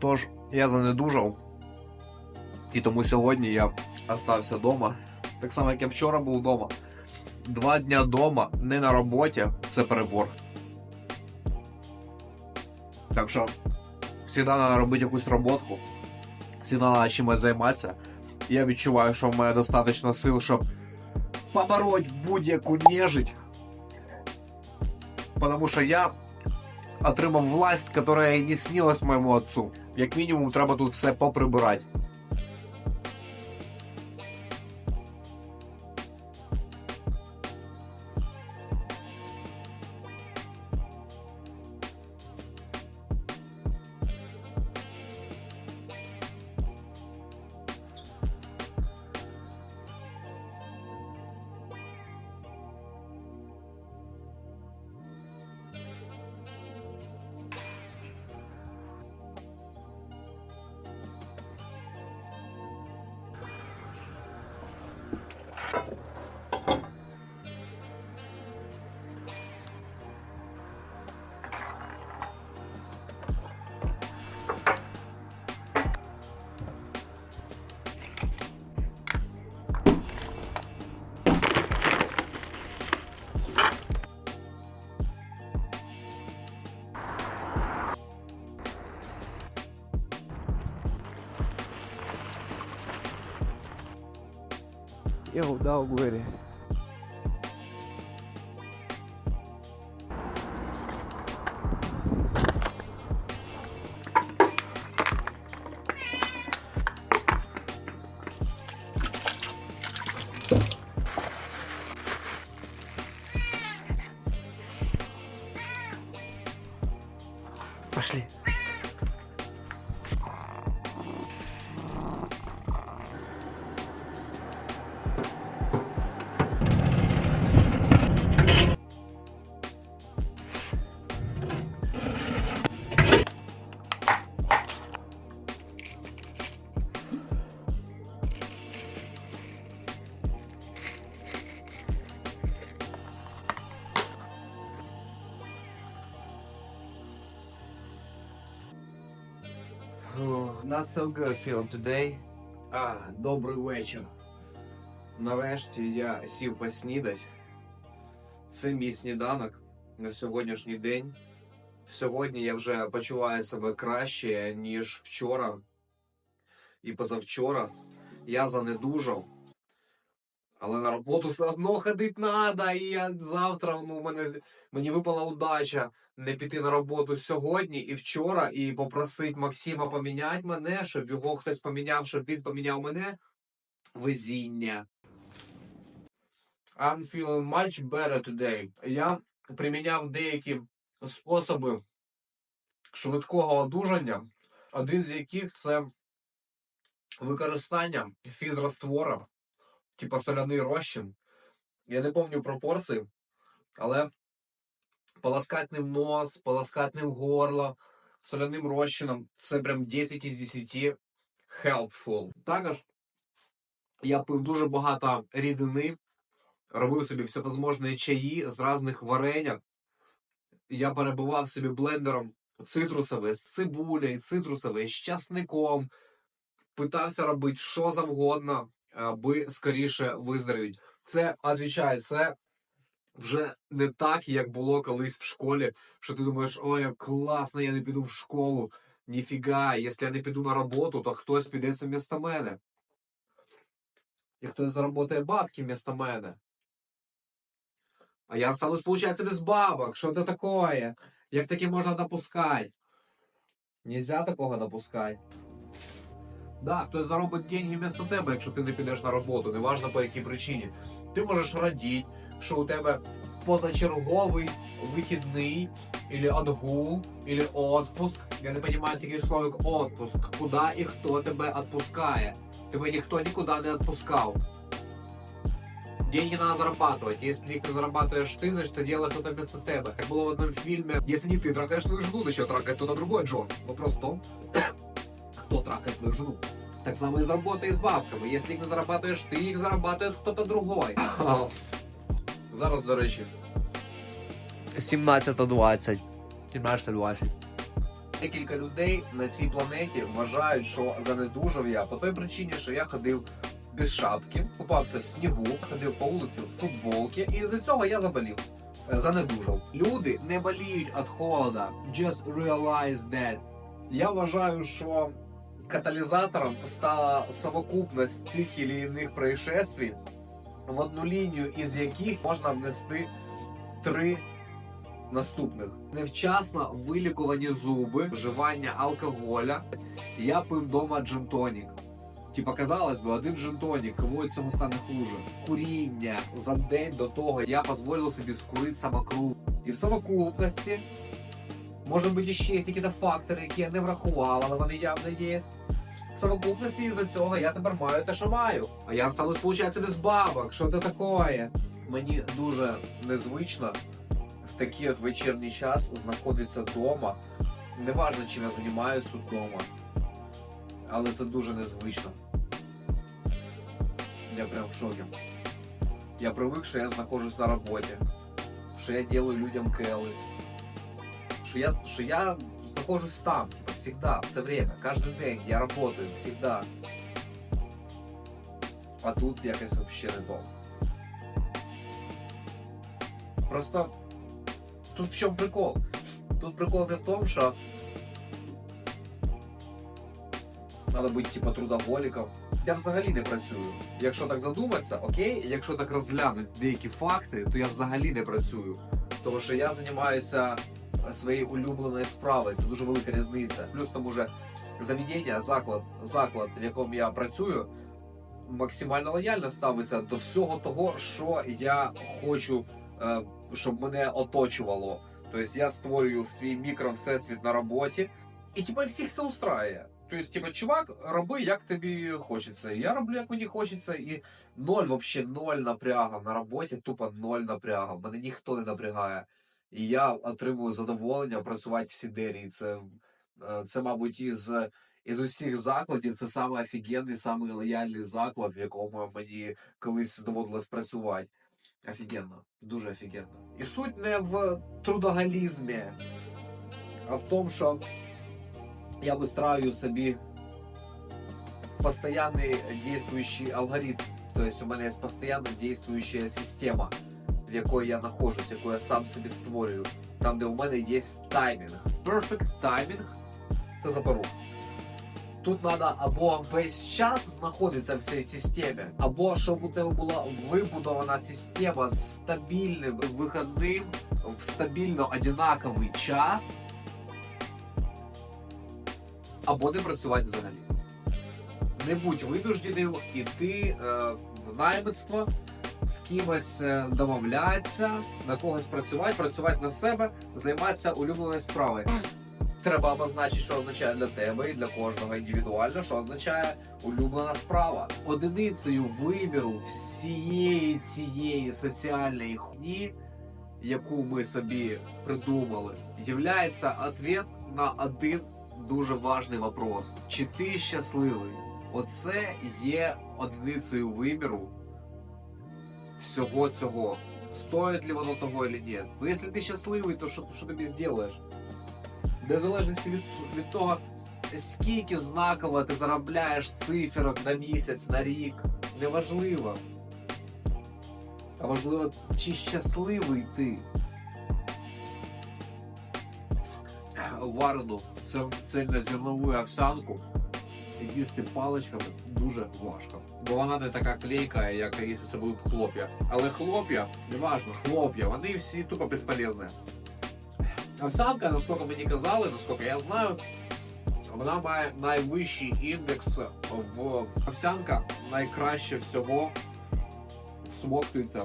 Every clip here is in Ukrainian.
Тож, я занедужав. І тому сьогодні я остався вдома. Так само, як я вчора був вдома. Два дня вдома, не на роботі, це перебор. Так що, завжди треба робити якусь роботку, завжди треба чимось займатися. Я відчуваю, що в мене достатньо сил, щоб побороть будь-яку нежить. Потому що я отримав власть, і не снилась моєму отцу. Як мінімум, треба тут все поприбирати. eu, Dal Gore. Not so good feeling today. А, добрий вечір. Нарешті я сів поснідать. Це мій сніданок на сьогоднішній день. Сьогодні я вже почуваю себе краще, ніж вчора і позавчора. Я занедужав. Але на роботу все одно ходити треба. І я завтра ну, мене, мені випала удача не піти на роботу сьогодні і вчора, і попросити Максима поміняти мене, щоб його хтось поміняв, щоб він поміняв мене. Везіння. I'm feeling much better today. Я приміняв деякі способи швидкого одужання, один з яких це використання фізраствора, типа соляний розчин. Я не пам'ятаю пропорції, але полоскать ним нос, полоскать горло соляним розчином. Це прям 10 із 10 helpful. Також я пив дуже багато рідини, робив собі всевозможні чаї з різних вареньок. Я перебивав собі блендером цитрусове з цибулею, цитрусове з часником. Питався робити що завгодно, аби скоріше виздоровіть. Це відповідає, це вже не так, як було колись в школі, що ти думаєш, ой, як класно, я не піду в школу. Ніфіга, якщо я не піду на роботу, то хтось піде вмісто мене. І хтось заработає бабки вмісто мене. А я останусь, получается, без бабок. Що це таке? Як таке можна допускати? Нельзя такого допускати. Да, хтось заробить деньги вместо тебе, якщо ти не підеш на роботу, неважно по якій причині. Ти можеш радіти, що у тебе позачерговий вихідний, или отгул, или отпуск. Я не розумію таких слов, як отпуск. Куди і хто тебе відпускає? Тебе ніхто нікуди не відпускав. Деньги надо зарабатывать. Если их не зарабатываешь ты, значит это делает кто-то вместо тебя. Как было в одном фильме, если не ты трахаешь свою жену, то еще трахает кто-то другой, Джон. Вопрос в том, кто трахает твою жену. Так само и с работой и с бабками. Если их не зарабатываешь ты, их зарабатывает кто-то другой. Зараз, до речі. 17.20. 17.20. Декілька людей на цій планеті вважають, що занедужав я по той причині, що я ходив без шапки, купався в снігу, ходив по вулиці в футболці, і з-за цього я заболів. Е, Занедужав. Люди не боліють від холода. Just realize that. Я вважаю, що каталізатором стала совокупність тих чи інших происшествий, в одну лінію із яких можна внести три наступних: невчасно вилікувані зуби, вживання алкоголя. Я пив вдома джинтонік. Типа, казалось би, один джинтонік, кому від цього стане хуже. Куріння за день до того я дозволив собі скурити самокруг. І в совокупності може бути ще якісь фактори, які я не врахував, але вони явно є. Совокупності із-за цього я тепер маю те, що маю. А я стану сполучатися без бабок. Що це таке? Мені дуже незвично в такий от вечірній час знаходитися вдома. Неважно, чим я займаюся тут вдома. Але це дуже незвично. Я прям в шокі. Я привик, що я знаходжусь на роботі, що я делаю людям кели, що я, що я знаходжусь там, типа, всегда, все время, кожен день я работаю, всегда. А тут якось вообще не то. Просто тут в чому прикол? Тут прикол не в тому, що треба бути типа трудоголіком. Я взагалі не працюю. Якщо так задуматися, окей, якщо так розглянути деякі факти, то я взагалі не працюю. Тому що я займаюся своєю улюбленою справою. Це дуже велика різниця. Плюс тому же заведення, заклад, заклад, в якому я працюю, максимально лояльно ставиться до всього того, що я хочу, е, щоб мене оточувало. Тобто я створюю свій мікро-всесвіт на роботі, і типа всіх це устраює. Тобто, типа, чувак, роби як тобі хочеться. Я роблю, як мені хочеться, і ноль, вообще ноль напряга на роботі, тупо ноль напряга. Мене ніхто не напрягає. І я отримую задоволення працювати в Сідері. Це, е, це мабуть, із, із усіх закладів це саме офігенний, саме лояльний заклад, в якому мені колись доводилось працювати. Офігенно, дуже офігенно. І суть не в трудоголізмі, а в тому, що я выстраиваю собі постоянный действующий алгоритм. То есть у мене є постоянно действующая система, в якої я нахожусь, яку я сам собі створюю. Там, де у мене є таймінг. Perfect таймінг це запорук. Тут треба або весь час знаходитися в цій системі, або щоб у тебе була вибудована система з стабільним виходним в стабільно одинаковий час, або не працювати взагалі. Не будь винужденим іти е, в наймитство, з кимось е, домовлятися, на когось працювати, працювати на себе, займатися улюбленою справою. Треба обозначити, що означає для тебе і для кожного індивідуально, що означає улюблена справа. Одиницею виміру всієї цієї соціальної хуйні, яку ми собі придумали, являється ответ на один дуже важний вопрос: чи ти щасливий? Оце є одиницею виміру всього цього. Стоїть ли воно того чи ні? Ну, якщо ти щасливий, то що, що тобі зробиш? Де залежить від, від того, скільки знаково ти заробляєш циферок на місяць, на рік, неважливо. А важливо, чи щасливий ти. Варену це- цельнозернову овсянку їсти паличками дуже важко. Бо вона не така клейка, як якщо це будуть хлоп'я. Але хлоп'я, неважно, хлоп'я, вони всі тупо безполезні. Овсянка, наскільки мені казали, наскільки я знаю, вона має найвищий індекс в овсянка найкраще всього всмоктується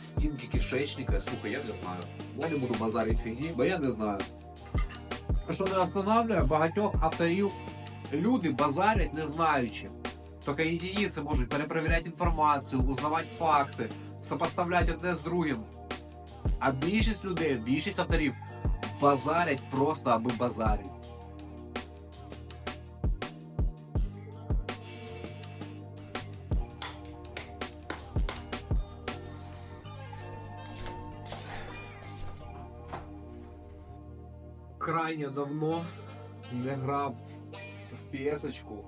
стінки кишечника. Слухай, я не знаю. Я не буду базарити фігні, бо я не знаю. Що не останавливає багатьох авторів, люди базарять не знаючи. Тільки единиці можуть перепровіряти інформацію, узнавати факти, сопоставляти одне з другим. А більшість людей, більшість авторів базарять просто аби базарить. крайне давно не грав в PS-очку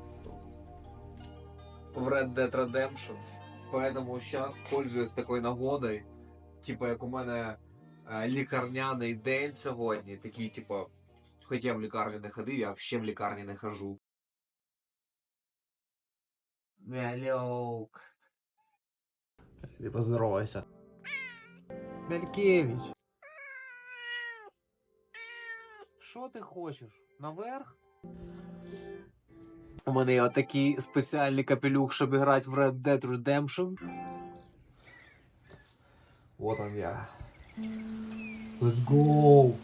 в Red Dead Redemption. Поэтому сейчас пользуюсь такой нагодой. Типа, як у мене е, лікарняний день сьогодні. Такий, типа, хоч я в лікарню не ходив, я взагалі в лікарні не хожу. Мяльок. Ти поздоровайся. Мелькевич. Що ти хочеш? Наверх? У мене є отакий спеціальний капелюх, щоб грати в Red Dead Redemption. Вот он я. Let's go!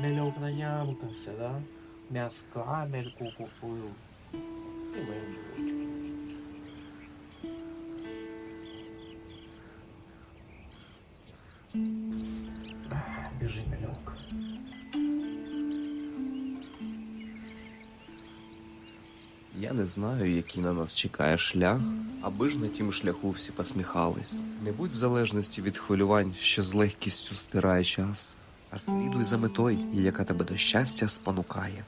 Мельок нанямкався, да? М'яска мельку купив. І мою не знаю, який на нас чекає шлях, аби ж на тім шляху всі посміхались. Не будь в залежності від хвилювань, що з легкістю стирає час, а слідуй за метою, яка тебе до щастя спонукає.